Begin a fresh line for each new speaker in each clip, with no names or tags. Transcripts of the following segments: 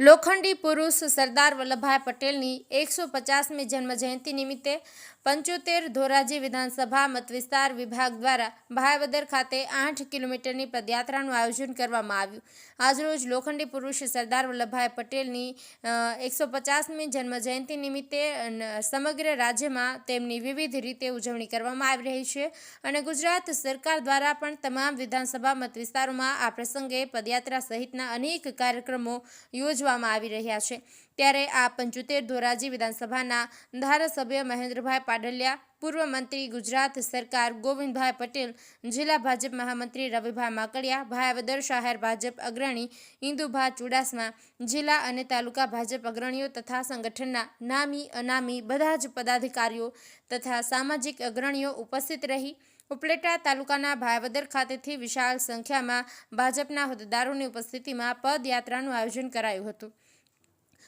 લોખંડી પુરુષ સરદાર વલ્લભભાઈ પટેલની એકસો પચાસમી જન્મજયંતિ નિમિત્તે પંચોતેર ધોરાજી વિધાનસભા મતવિસ્તાર વિભાગ દ્વારા ભાયવદર ખાતે આઠ કિલોમીટરની પદયાત્રાનું આયોજન કરવામાં આવ્યું. આજરોજ લોખંડી પુરુષ સરદાર વલ્લભભાઈ પટેલની એકસો પચાસમી જન્મજયંતિ નિમિત્તે સમગ્ર રાજ્યમાં તેમની વિવિધ રીતે ઉજવણી કરવામાં આવી રહી છે અને ગુજરાત સરકાર દ્વારા પણ તમામ વિધાનસભા મતવિસ્તારોમાં આ પ્રસંગે પદયાત્રા સહિતના અનેક કાર્યક્રમો યોજવામાં આવી રહ્યા છે. ત્યારે આ પંચોતેર ધોરાજી વિધાનસભાના ધારાસભ્ય મહેન્દ્રભાઈ પાડલિયા, પૂર્વ મંત્રી ગુજરાત સરકાર ગોવિંદભાઈ પટેલ, જિલ્લા ભાજપ મહામંત્રી રવિભાઈ માકડિયા, ભાયાવદર શહેર ભાજપ અગ્રણી ઇન્દુભા ચુડાસમા, જિલ્લા અને તાલુકા ભાજપ અગ્રણીઓ તથા સંગઠનના નામી અનામી બધા જ પદાધિકારીઓ તથા સામાજિક અગ્રણીઓ ઉપસ્થિત રહી ઉપલેટા તાલુકાના ભાયાવદર ખાતેથી વિશાળ સંખ્યામાં ભાજપના હોદ્દેદારોની ઉપસ્થિતિમાં પદયાત્રાનું આયોજન કરાયું હતું.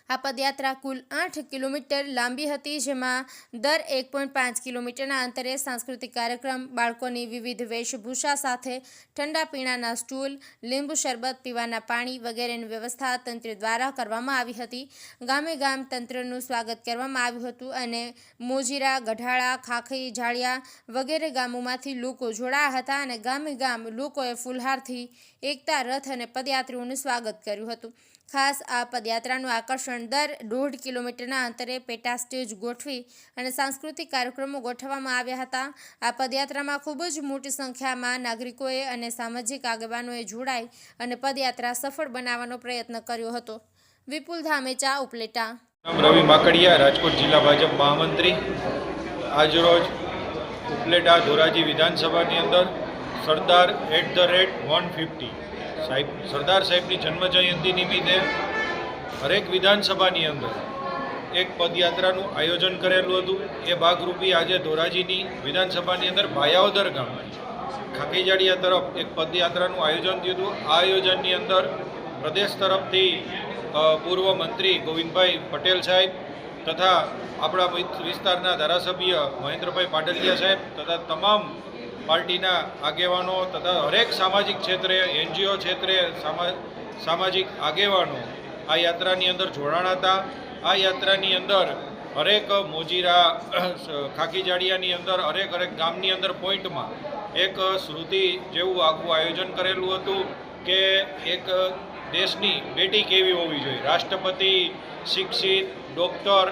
આ પદયાત્રા કુલ આઠ કિલોમીટર લાંબી હતી, જેમાં દર એક પોઈન્ટ પાંચ કિલોમીટરના અંતરે સાંસ્કૃતિક કાર્યક્રમ, બાળકોની વિવિધ વેશભૂષા સાથે ઠંડા પીણાના સ્ટૂલ, લીંબુ શરબત, પીવાના પાણી વગેરેની વ્યવસ્થા તંત્ર દ્વારા કરવામાં આવી હતી. ગામે ગામ તંત્રનું સ્વાગત કરવામાં આવ્યું હતું અને મોજીરા, ગઢાળા ખાખી ઝાડિયા વગેરે ગામોમાંથી લોકો જોડાયા હતા અને ગામે ગામ લોકોએ ફુલહારથી એકતા, રથ અને પદયાત્રીઓનું સ્વાગત કર્યું હતું. ખાસ આ પદયાત્રાનું આકર્ષણ દર દોઢ કિલોમીટરના અંતરે પેટા સ્ટેજ ગોઠવી અને સાંસ્કૃતિક કાર્યક્રમો ગોઠવવામાં આવ્યા હતા. આ પદયાત્રામાં ખૂબ જ મોટી સંખ્યામાં નાગરિકોએ અને સામાજિક આગેવાનોએ જોડાઈ અને પદયાત્રા સફળ બનાવવાનો પ્રયત્ન કર્યો હતો. વિપુલ ધામેચા, ઉપલેટા.
રવિ માકડિયા, રાજકોટ જિલ્લા ભાજપ મહામંત્રી. આજરોજ ઉપલેટા ધોરાજી વિધાનસભાની અંદર Sardar at the rate one fifty. સાહેબ, સરદાર સાહેબની જન્મજયંતિ નિમિત્તે હરેક વિધાનસભાની અંદર એક પદયાત્રાનું આયોજન કરેલું હતું. એ ભાગરૂપી આજે ધોરાજીની વિધાનસભાની અંદર ભાયાવદર ગામમાં ખાકીજાડિયા તરફ એક પદયાત્રાનું આયોજન થયું હતું. આ આયોજનની અંદર પ્રદેશ તરફથી પૂર્વ મંત્રી ગોવિંદભાઈ પટેલ સાહેબ તથા આપણા વિસ્તારના ધારાસભ્ય મહેન્દ્રભાઈ પાટલિયા સાહેબ તથા તમામ પાર્ટીના આગેવાનો તથા હરેક સામાજિક ક્ષેત્રે, એનજીઓ ક્ષેત્રે, સામા, સામાજિક આગેવાનો આ યાત્રાની અંદર જોડાણા હતા. આ યાત્રાની અંદર હરેક મોજીરા ખાકીજાડિયાની અંદર, હરેક હરેક ગામની અંદર પોઈન્ટમાં એક શ્રુતિ જેવું આખું આયોજન કરેલું હતું કે એક દેશની બેટી કેવી હોવી જોઈએ? રાષ્ટ્રપતિ, શિક્ષિત, ડૉક્ટર,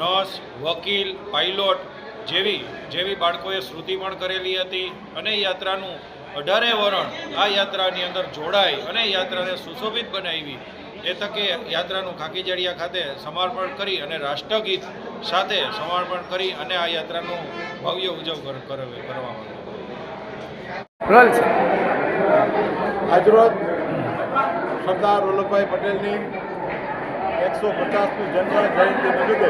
નર્સ, વકીલ, પાયલોટ જેવી જેવી બાળકોએ શ્રુતિ પણ કરેલી હતી અને યાત્રાનું અઢારે વરણ આ યાત્રાની અંદર જોડાઈ અને યાત્રાને સુશોભિત બનાવી. એ તકે યાત્રાનું ખાકીજાડિયા ખાતે સમર્પણ કરી અને રાષ્ટ્રગીત સાથે સમર્પણ કરી અને આ યાત્રાનું ભવ્ય ઉજવ કર- કર- કરવામાં આવ્યું.
આજરોજ સરદાર વલ્લભભાઈ પટેલની એકસો પચાસમી જન્મ જયંતિ નિમિત્તે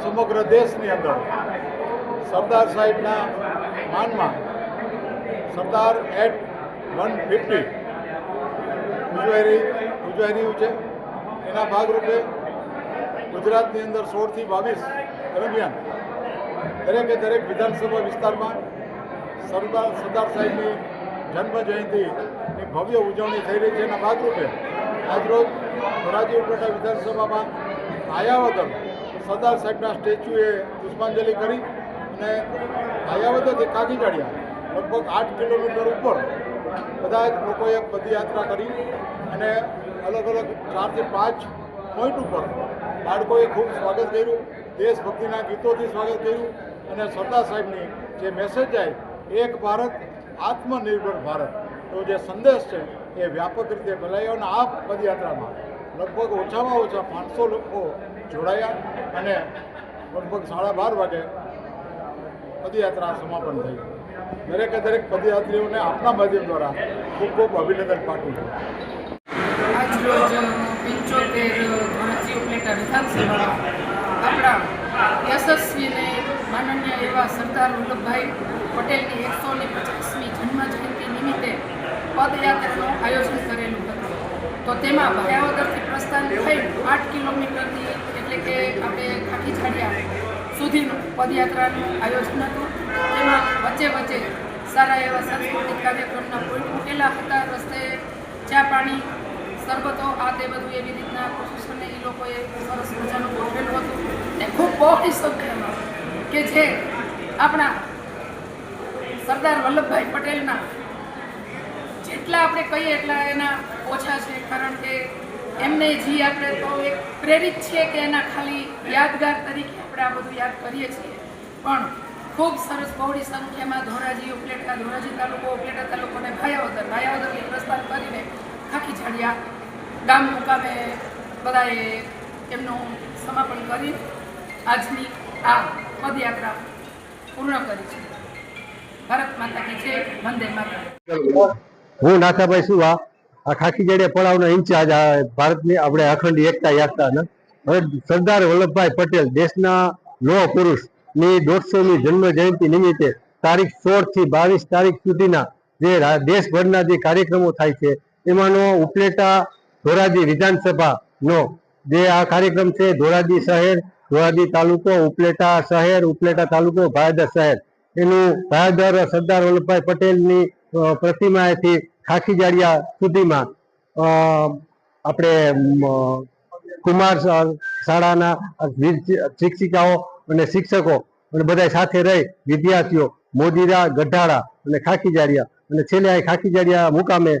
સમગ્ર દેશની અંદર સરદાર સાહેબના માનમાં સરદાર એટ વન ફિફ્ટી ઉજવાઈ ઉજવાઈ રહ્યું છે. એના ભાગરૂપે ગુજરાતની અંદર સોળથી બાવીસ દરમિયાન દરેકે દરેક વિધાનસભા વિસ્તારમાં સરદાર સરદાર સાહેબની જન્મ જયંતિની ભવ્ય ઉજવણી થઈ રહી છે. એના ભાગરૂપે આજરોજ ધોરાજી ઉપલેટા વિધાનસભામાં આયાવદર સરદાર સાહેબના સ્ટેચ્યુએ પુષ્પાંજલિ કરી અને આયાવદરથી કાકીજાડિયા લગભગ આઠ કિલોમીટર ઉપર બધા જ લોકોએ પદયાત્રા કરી અને અલગ અલગ ચારથી પાંચ પોઈન્ટ ઉપર બાળકોએ ખૂબ સ્વાગત કર્યું, દેશભક્તિના ગીતોથી સ્વાગત કર્યું અને સરદાર સાહેબની જે મેસેજ જાય એક ભારત, આત્મનિર્ભર ભારત, તો જે સંદેશ છે એ વ્યાપક રીતે ફેલાયો અને આ પદયાત્રામાં લગભગ ઓછામાં ઓછા પાંચસો લોકો જોડાયા અને લગભગ સાડા બાર વાગે પદયાત્રા સમાપન થઈ. દરેકે દરેક પદયાત્રીઓને આપના માધ્યમ દ્વારા ખૂબ ખૂબ અભિનંદન પાઠવું છું.
આજરોજ પંચોતેર ધોરાજી ઉપલેટા વિધાનસભા. આપણા યશસ્વી માનનીય એવા સરદાર વલ્લભભાઈ પટેલની એકસો ને પચાસમી જન્મજયંતિ નિમિત્તે પદયાત્રાનું આયોજન કરેલું હતું. તો તેમાં ભયાવદરથી પ્રસ્થાન થઈ આઠ કિલોમીટરની એટલે કે આપણે ખાખી ઝાડિયા સુધીનું પદયાત્રાનું આયોજન હતું. તેમાં વચ્ચે વચ્ચે સારા એવા સાંસ્કૃતિક કાર્યક્રમના પોઈન્ટ મૂકેલા હતા. રસ્તે ચા પાણી સરબતો આ તે બધું એવી રીતના પ્રશિક્ષણને એ લોકોએ સરસ મજાનું ગોઠવેલું હતું. ને ખૂબ બહોળી સંખ્યામાં કે જે આપણા સરદાર વલ્લભભાઈ પટેલના જેટલા આપણે કહીએ એટલા એના ઓછા છે. કારણ કે એમને જી આપણે તો એક પ્રેરિત છીએ કે એના ખાલી યાદગાર તરીકે આપણે આ બધું યાદ કરીએ છીએ. પણ ખૂબ સરસ બહોળી સંખ્યામાં ધોરાજી ઉપલેટા ધોરાજી તાલુકો ઉપલેટા તાલુકોને ભાયાવદર ભાયાવદરથી પ્રસ્થાન કરીને ખાખી ઝાડિયા ગામ મુકામે બધાએ એમનું સમાપન કરી આજની આ પદયાત્રા પૂર્ણ કરી છે. ભારત માતા કી જય, વંદે માતા
હું નાથાભાઈ સુવા આ ખાખી જડે પડાવના ઇન્ચાર્જ આ ભારતની આપણે અખંડ એકતા યાત્રાના હવે સરદાર વલ્લભભાઈ પટેલ દેશના લોહ પુરુષની દોઢસોમી જન્મ જયંતિ નિમિત્તે તારીખ સોળથી બાવીસ તારીખ સુધીના જે દેશભરના જે કાર્યક્રમો થાય છે, એમાંનો ઉપલેટા ધોરાજી વિધાનસભાનો જે આ કાર્યક્રમ છે, ધોરાજી શહેર, ધોરાજી તાલુકો, ઉપલેટા શહેર, ઉપલેટા તાલુકો, ભાયદર શહેર. એનું ભાયદર સરદાર વલ્લભભાઈ પટેલની પ્રતિમાએથી ખાખી જાડિયા સુધીમાં આપણે કુમાર શાળાના શિક્ષિકાઓ અને શિક્ષકો અને બધા સાથે રહી વિદ્યાર્થીઓ મોદીરા, ગઢાળા અને ખાખી જાડિયા અને છેલ્લે આ ખાખી જાડિયા મુકામે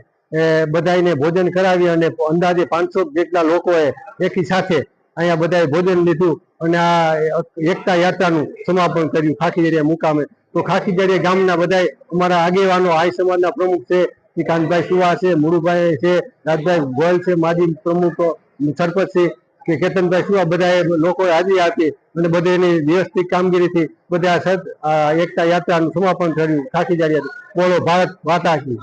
બધાને ભોજન કરાવી અને અંદાજે પાંચસો જેટલા લોકોએ એકી સાથે અહીંયા બધાએ ભોજન લીધું અને આ એકતા યાત્રાનું સમાપન કર્યું ખાખી જાડિયા મુકામે. તો ખાખી જાડિયા ગામના બધાએ અમારા આગેવાનો, આઈ સમાજના પ્રમુખ છે શ્રી સુવા છે, મુરુભાઈ છે, રાજભાઈ ગોયલ છે, માજી પ્રમુખ, સરપંચ છે, કે કેતનભાઈ સુવા બધાએ લોકોએ હાજરી આપી અને બધાની વ્યવસ્થિત કામગીરીથી બધા સદ એકતા યાત્રાનું સમાપન કર્યું ખાખી જાડિયા બોલો, ભારત માતા કી